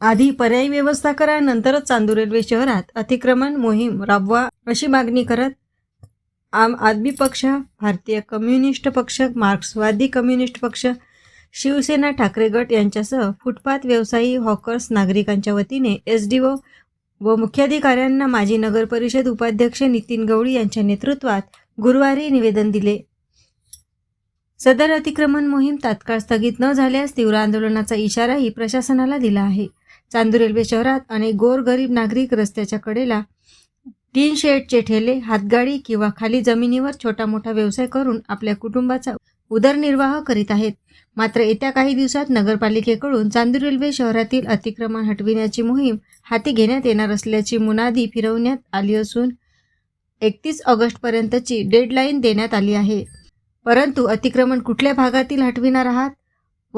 आधी पर्यायी व्यवस्था करा नंतरच चांदूर रेल्वे शहरात अतिक्रमण मोहीम राबवा अशी मागणी करत आम आदमी पक्ष भारतीय कम्युनिस्ट पक्ष मार्क्सवादी कम्युनिस्ट पक्ष शिवसेना ठाकरे गट यांच्यासह फुटपाथ व्यवसायी हॉकर्स नागरिकांच्या वतीने एस डी ओ व मुख्याधिकाऱ्यांना माजी नगर परिषद उपाध्यक्ष नितीन गवळी यांच्या नेतृत्वात गुरुवारी निवेदन दिले. सदर अतिक्रमण मोहीम तात्काळ स्थगित न झाल्यास तीव्र आंदोलनाचा इशाराही प्रशासनाला दिला आहे. चांदूर रेल्वे शहरात अनेक गोरगरीब नागरिक रस्त्याच्या कडेला टीन शेडचे ठेले हातगाडी किंवा खाली जमिनीवर छोटा मोठा व्यवसाय करून आपल्या कुटुंबाचा उदरनिर्वाह करीत आहेत. मात्र येत्या काही दिवसात नगरपालिकेकडून चांदूर रेल्वे शहरातील अतिक्रमण हटविण्याची मोहीम हाती घेण्यात येणार असल्याची मुनादी फिरवण्यात आली असून एकतीस ऑगस्टपर्यंतची डेडलाईन देण्यात आली आहे. परंतु अतिक्रमण कुठल्या भागातील हटविणार आहात?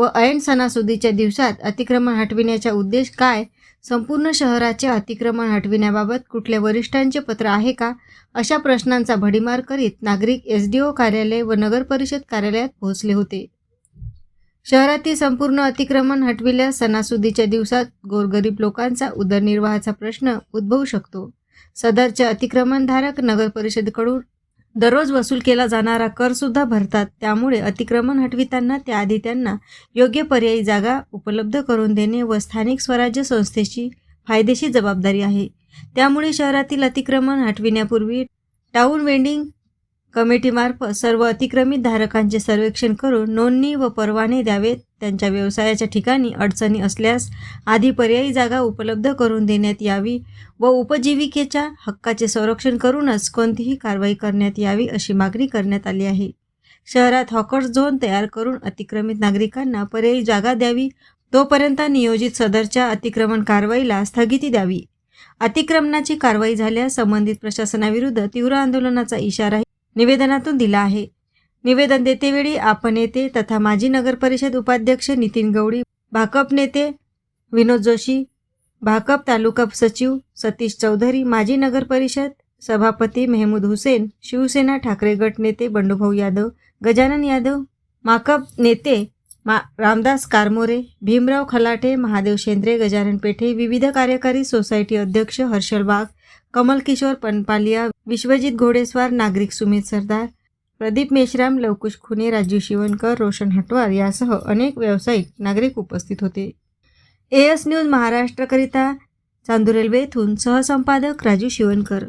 व ऐन सणासुदीच्या दिवसात अतिक्रमण हटविण्याचा उद्देश काय? संपूर्ण शहराचे अतिक्रमण हटविण्याबाबत कुठल्या वरिष्ठांचे पत्र आहे का? अशा प्रश्नांचा भडीमार करीत नागरिक एस डी ओ कार्यालय व नगरपरिषद कार्यालयात पोहोचले होते. शहरातील संपूर्ण अतिक्रमण हटविल्यास सणासुदीच्या दिवसात गोरगरीब लोकांचा उदरनिर्वाहाचा प्रश्न उद्भवू शकतो. सदरचे अतिक्रमणधारक नगरपरिषदेकडून दररोज वसूल केला जाणारा कर सुद्धा भरतात. त्यामुळे अतिक्रमण हटविताना त्याआधी त्यांना योग्य पर्यायी जागा उपलब्ध करून देणे व स्थानिक स्वराज्य संस्थेची फायदेशीर जबाबदारी आहे. त्यामुळे शहरातील अतिक्रमण हटविण्यापूर्वी टाऊन वेंडिंग कमिटीमार्फत सर्व अतिक्रमित धारकांचे सर्वेक्षण करून नोंदणी व परवाने द्यावेत. त्यांच्या व्यवसायाच्या ठिकाणी अडचणी असल्यास आधी पर्यायी जागा उपलब्ध करून देण्यात यावी व उपजीविकेच्या हक्काचे संरक्षण करूनच कोणतीही कारवाई करण्यात यावी अशी मागणी करण्यात आली आहे. शहरात हॉकर्स झोन तयार करून अतिक्रमित नागरिकांना पर्यायी जागा द्यावी तोपर्यंत नियोजित सदरच्या अतिक्रमण कारवाईला स्थगिती द्यावी. अतिक्रमणाची कारवाई झाल्यास संबंधित प्रशासनाविरुद्ध तीव्र आंदोलनाचा इशाराही निवेदनातून दिला आहे. निवेदन देतेवेळी आपण नेते तथा माजी नगर परिषद उपाध्यक्ष नितीन गवळी भाकप नेते विनोद जोशी भाकप तालुका सचिव सतीश चौधरी माजी नगर परिषद सभापती मेहमूद हुसेन शिवसेना ठाकरे गट नेते बंडूभाऊ यादव गजानन यादव माकप नेते मा रामदास कारमोरे भीमराव खलाटे महादेव शेंद्रे गजानन पेठे विविध कार्यकारी सोसायटी अध्यक्ष हर्षल वाघ कमल किशोर पनपालिया विश्वजित घोडेस्वार नागरिक सुमित सरदार प्रदीप मेश्राम लवकुश खुने राजू शिवणकर रोशन हटवार यासह अनेक व्यावसायिक नागरिक उपस्थित होते. एएस न्यूज महाराष्ट्रकरिता चांदूर रेल्वे येथून सहसंपादक राजू शिवणकर.